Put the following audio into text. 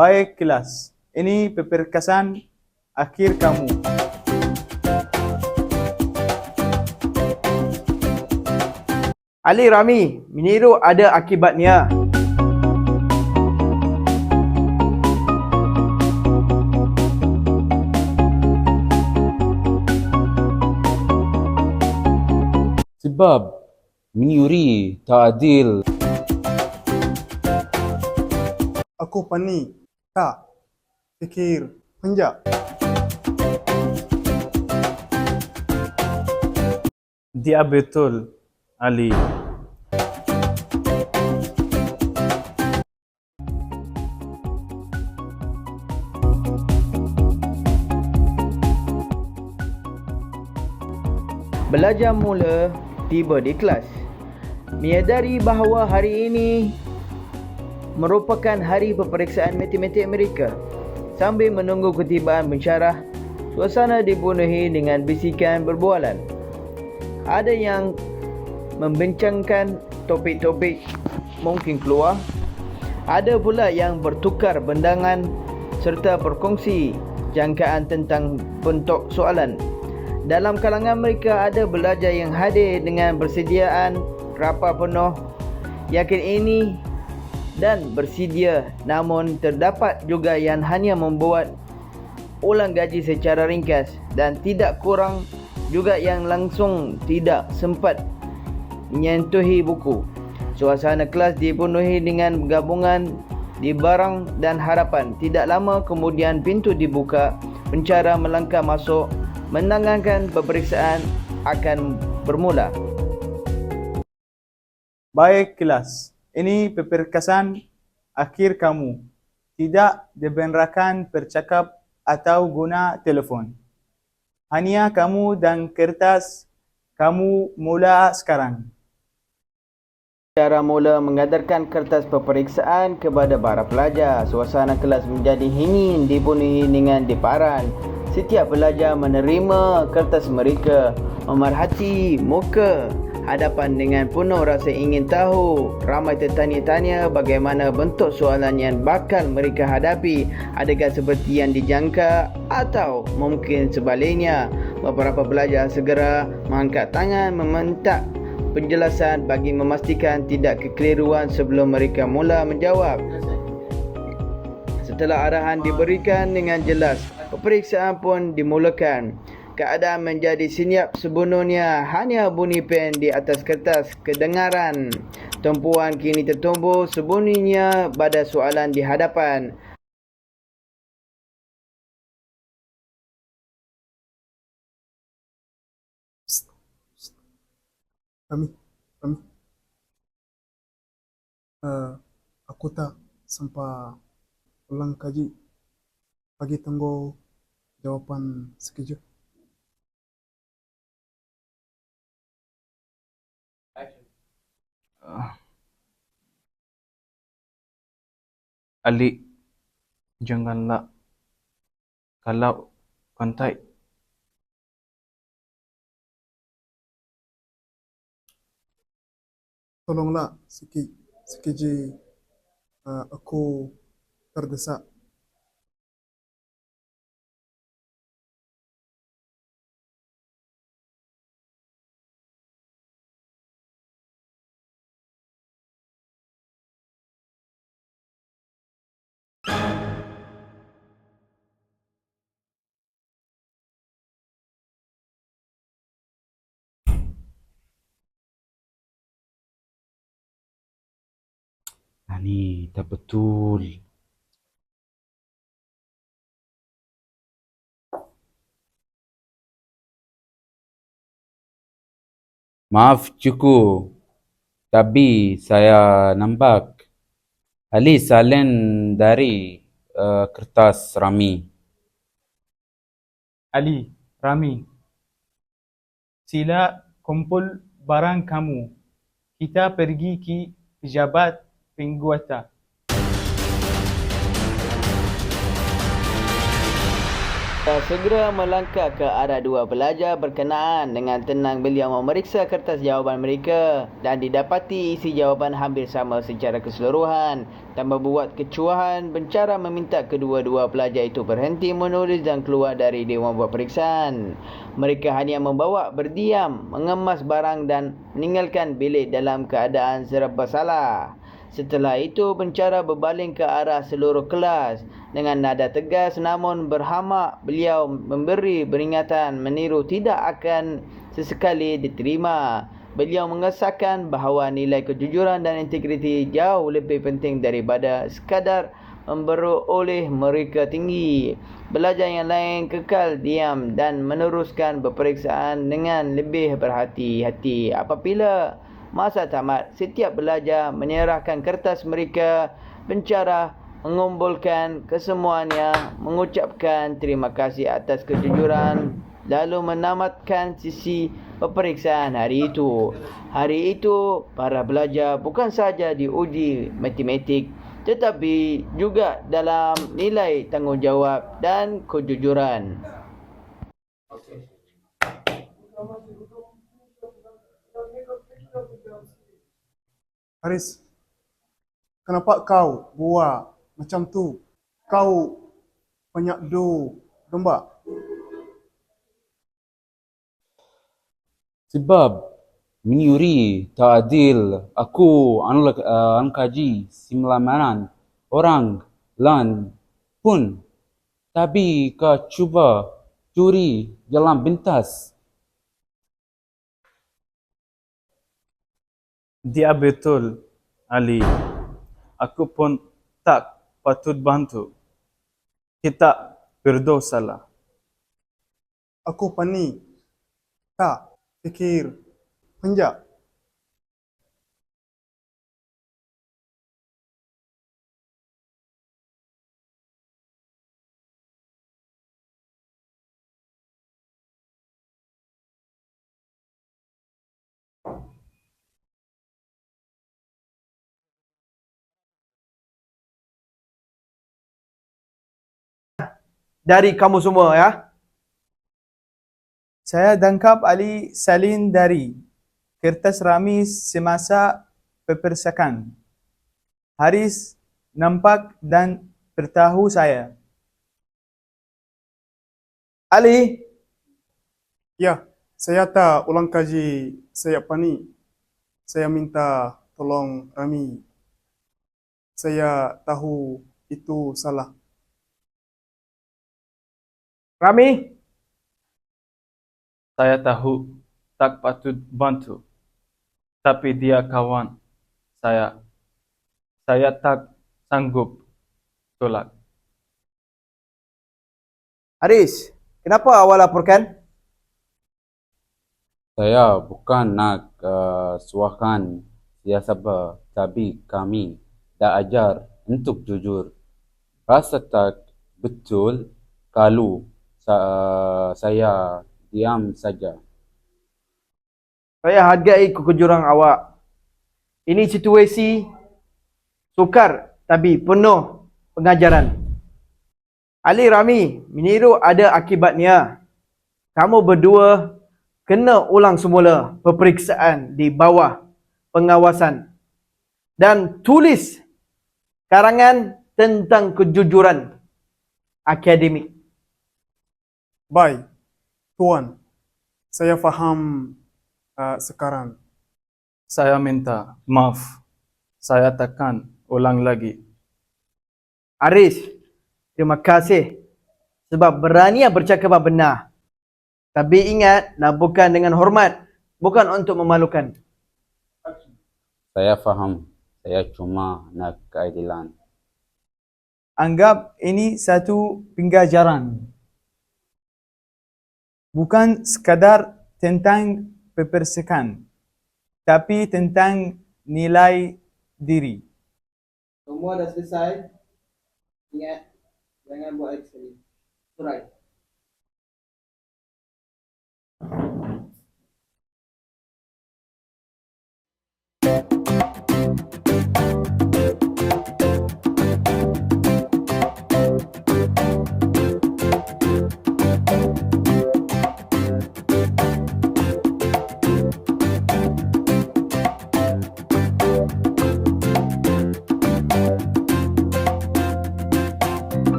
Baik kelas, ini peperkasan akhir kamu. Ali Rami, meniru ada akibatnya. Sebab menyuri tak adil. Aku panik. Tak. Fikir. Penjak. Dia betul, Ali. Belajar mula tiba di kelas. Menyadari bahawa hari ini merupakan hari peperiksaan matematik mereka. Sambil menunggu ketibaan pensyarah, suasana dipenuhi dengan bisikan berbualan. Ada yang membincangkan topik-topik mungkin keluar. Ada pula yang bertukar bendangan serta berkongsi jangkaan tentang bentuk soalan. Dalam kalangan mereka ada belajar yang hadir dengan persediaan rapat penuh yakin ini dan bersedia namun terdapat juga yang hanya membuat ulang gaji secara ringkas dan tidak kurang juga yang langsung tidak sempat menyentuhi buku. Suasana kelas dipenuhi dengan gabungan di barang dan harapan. Tidak lama kemudian pintu dibuka, pencara melangkah masuk, menangankan peperiksaan akan bermula. Baik kelas, ini peperkasan akhir kamu. Tidak dibenarkan bercakap atau guna telefon. Hanya kamu dan kertas kamu mula sekarang. Cara mula mengadarkan kertas peperiksaan kepada para pelajar. Suasana kelas menjadi dingin dipenuhi dengan deparan. Setiap pelajar menerima kertas mereka, memerhati muka hadapan dengan penuh rasa ingin tahu. Ramai tertanya-tanya bagaimana bentuk soalan yang bakal mereka hadapi. Adakah seperti yang dijangka atau mungkin sebaliknya. Beberapa pelajar segera mengangkat tangan meminta penjelasan bagi memastikan tidak kekeliruan sebelum mereka mula menjawab. Setelah arahan diberikan dengan jelas, peperiksaan pun dimulakan. Keadaan menjadi senyap sebenarnya hanya bunyi pen di atas kertas kedengaran. Tumpuan kini tertumbuh sembunyinya pada soalan di hadapan. Kami. Kami. Uh, aku tak sempat ulang kaji. Pagi tunggu jawapan sekejap. Ali, janganlah kalau kontak Tolonglah sikit. Sekejap. Uh, aku terdesak. Ni tak betul. Maaf cuku. Tapi saya nampak Ali salin dari uh, kertas Rami. Ali, Rami. Sila kumpul barang kamu. Kita pergi ke pejabat penguasa. Segera melangkah ke arah dua pelajar berkenaan dengan tenang beliau memeriksa kertas jawapan mereka dan didapati isi jawapan hampir sama secara keseluruhan dan membuat kecuahan mencara meminta kedua-dua pelajar itu berhenti menulis dan keluar dari dewan buat periksaan. Mereka hanya membawa berdiam, mengemas barang dan meninggalkan bilik dalam keadaan serba salah. Setelah itu pencara berbaling ke arah seluruh kelas dengan nada tegas namun berhamak beliau memberi peringatan meniru tidak akan sesekali diterima. Beliau mengesahkan bahawa nilai kejujuran dan integriti jauh lebih penting daripada sekadar memperoleh mereka tinggi. Belajar yang lain kekal diam dan meneruskan peperiksaan dengan lebih berhati-hati. Apabila masa tamat, setiap belajar menyerahkan kertas mereka pencara mengumpulkan kesemuanya, mengucapkan terima kasih atas kejujuran lalu menamatkan sisi peperiksaan hari itu. Hari itu, para belajar bukan saja diuji matematik tetapi juga dalam nilai tanggungjawab dan kejujuran. Haris, kenapa kau buat macam tu? Kau penyakdu domba. Sebab menyuri ta'adil aku anak uh, angkaji simlamanan orang lan pun tapi kau cuba curi jalan pintas Dia betul, Ali. Aku pun tak patut bantu. Kita berdosalah. Aku panik. Tak fikir penjak. Dari kamu semua ya. Saya tangkap Ali salin dari kertas Rami semasa pepersakan. Haris nampak dan bertahu saya. Ali, Ya, saya tak ulang kaji. Saya panik. Saya minta tolong Rami. Saya tahu itu salah. Rami, Saya tahu tak patut bantu. Tapi dia kawan saya. Saya tak sanggup tolak. Haris, kenapa awak laporkan? saya bukan nak uh, suahkan siapa tapi kami dah ajar untuk jujur rasa tak betul kalau sa- saya diam saja Saya hargai kekejuran awak. Ini situasi sukar tapi penuh pengajaran. Ali Rami, meniru ada akibatnya. Kamu berdua kena ulang semula peperiksaan di bawah pengawasan dan tulis karangan tentang kejujuran akademik. Baik, Tuan. Saya faham uh, sekarang. Saya minta maaf. Saya takkan ulang lagi. Aris, terima kasih sebab berani bercakap benar. Tapi ingat, laporkan dengan hormat, bukan untuk memalukan. saya faham saya cuma nak keadilan Anggap ini satu pengajaran. Bukan sekadar tentang pepersakan, tapi tentang nilai diri. Semua dah selesai. Ingat, jangan buat lagi sekali. Surai.